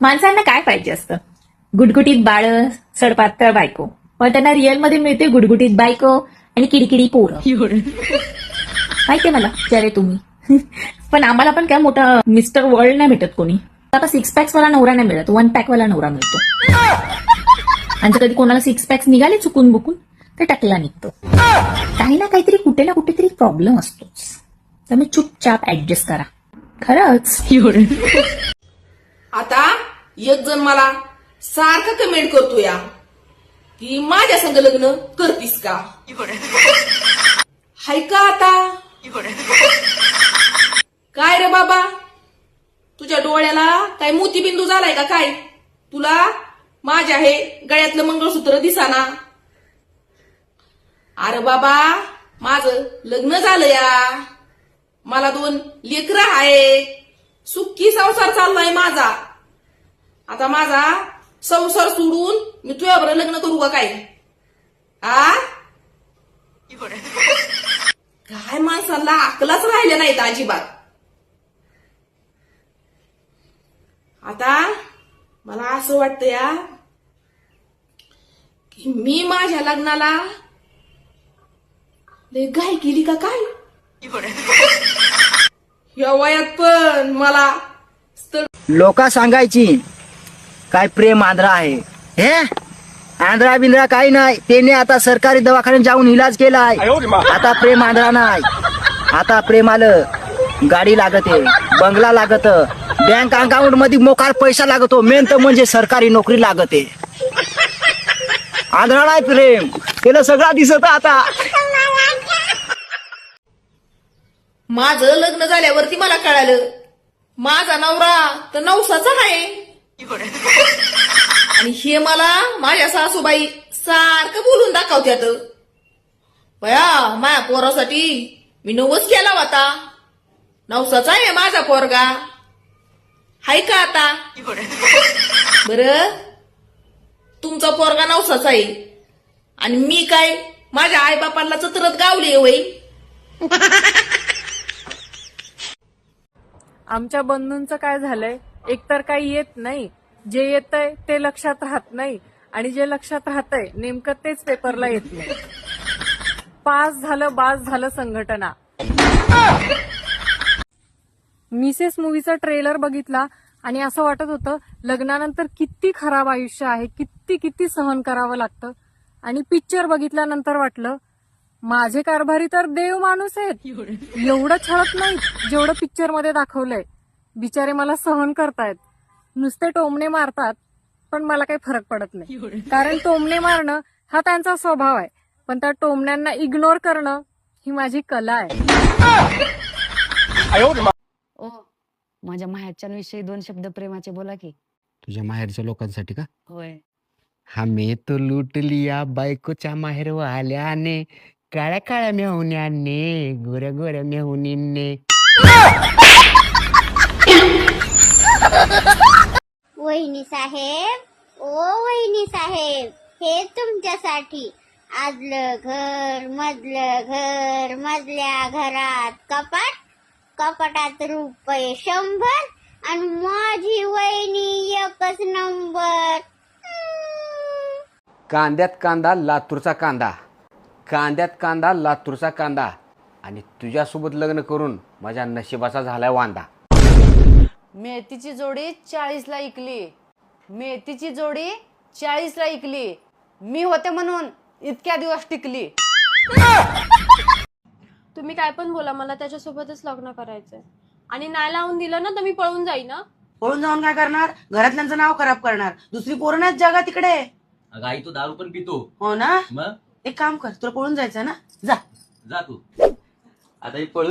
माणसांना काय पाहिजे असतं? गुटगुटीत बाळ सडपातळ बायको. पण त्यांना रिअलमध्ये मिळते गुटगुटीत बायको आणि किडकिडी पोरं. माहितीये मला? विचारे तुम्ही? पण आम्हाला पण काय मोठा मिस्टर वर्ल्ड नाही भेटत कोणी. आता सिक्स पॅक्स वाला नवरा नाही मिळत वन पॅक वाला नवरा मिळतो. आणि जर कधी कोणाला सिक्स पॅक्स निघाले चुकून बुकून तर टकला निघतो. काही ना काहीतरी कुठे ना कुठेतरी प्रॉब्लेम असतोच. त्यामुळे चुपचाप ऍडजस्ट करा. खरंच? आता एक जण मला सारखं कमेंट करतो या की माझ्या संग लग्न करतीस का? हाय का आता? काय रे बाबा? तुझ्या डोळ्याला काय मोतीबिंदू झालाय का काय? तुला माझ्या हे गळ्यातलं मंगळसूत्र दिसाना. अरे बाबा माझं लग्न झालं या. मला दोन लेकरं आहे सुखी संसार चाललाय माझा. आता माझा संसार सोडून मी तुझ्याबरोबर लग्न करू का काय? आ? काय माणसाला अकलाच राहिल्या नाहीत अजिबात. आता मला असं वाटतं या की मी माझ्या लग्नाला लय केली का काय? या वयात पण मला लोका सांगायची काय प्रेम आंध्रा आहे. हे? आंध्रा बिंद्रा काही नाही. त्याने आता सरकारी दवाखान्यात जाऊन इलाज केलाय. आता प्रेम आंध्रा नाही. आता प्रेम आलं. गाडी लागते बंगला लागत. बँक अकाउंटमध्ये मोकार पैसा लागतो. मेन तर म्हणजे सरकारी नोकरी लागते. आंध्रा नाही प्रेम. त्याला सगळा दिसत आता. माझं लग्न झाल्यावरती मला कळालं. माझा नवरा तर नवसाचा नाही आणि हे मला माझ्या सासूबाई सारखं बोलून दाखवत्यात. बया माया पोरासाठी मी नवस केला होता. नवसाचा आहे माझा पोरगा. हाय का आता? बर तुमचा पोरगा नवसाचा आहे. आणि मी काय माझ्या आईबापांना चतरत गावली वय आमच्या बंधूंचं काय झालंय? एकतर काही येत नाही. जे येतंय ते लक्षात राहत नाही. आणि जे लक्षात राहतंय नेमकं तेच पेपरला येत नाही. पास झालं बास झालं संघटना. मिसेस मूवीचा ट्रेलर बघितला आणि असं वाटत होतं लग्नानंतर किती खराब आयुष्य आहे किती किती सहन करावं लागतं. आणि पिक्चर बघितल्यानंतर वाटलं माझे कारभारी तर देव माणूस आहेत. एवढं छळत नाही जेवढं पिक्चरमध्ये दाखवलंय. बिचारे मला सहन करतायत. नुसते टोमणे मारतात पण मला काही फरक पडत नाही. कारण टोमणे मारणं हा त्यांचा स्वभाव आहे. पण त्या टोमण्यांना इग्नोर करणं ही माझी कला आहे. ओ माझ्या माहेरच्यांविषयी दोन शब्द प्रेमाचे बोला की. तुझ्या माहेरच्या लोकांसाठी का? होय. हमे तो लूट लिया बायकोच्या माहेर वाल्याने काळ्या काळ्या मेहुण्याने गोऱ्या गोऱ्या मेहुनीने वहिनी साहेब ओ वहिनी साहेब हे तुमच्यासाठी आदलं घर मधलं घर मधल्या घरात कपाट कपाटात रुपये शंभर आणि माझी वहिनी एकच नंबर. कांद्यात कांदा लातूरचा कांदा. कांद्यात कांदा लातूरचा कांदा. आणि तुझ्यासोबत लग्न करून माझ्या नशिबाचा झालाय वांदा. मेथीची जोडी चाळीसला इकली. मेथीची जोडी चाळीसला इकली. मी होते म्हणून इतक्या दिवस टिकली. तुम्ही काय पण बोला मला त्याच्यासोबतच लग्न करायचंय. आणि नाही लावून दिलं ना तर मी पळून जाईन ना पळून जाऊन काय करणार? घरातल्यांचं नाव खराब करणार. दुसरी पोरं नाहीत जगा तिकडे. अगं आई तू दारू पण पितो. हो ना? मग? एक काम कर तुला पळून जायचं ना? जा. जा तू. आता ही पळून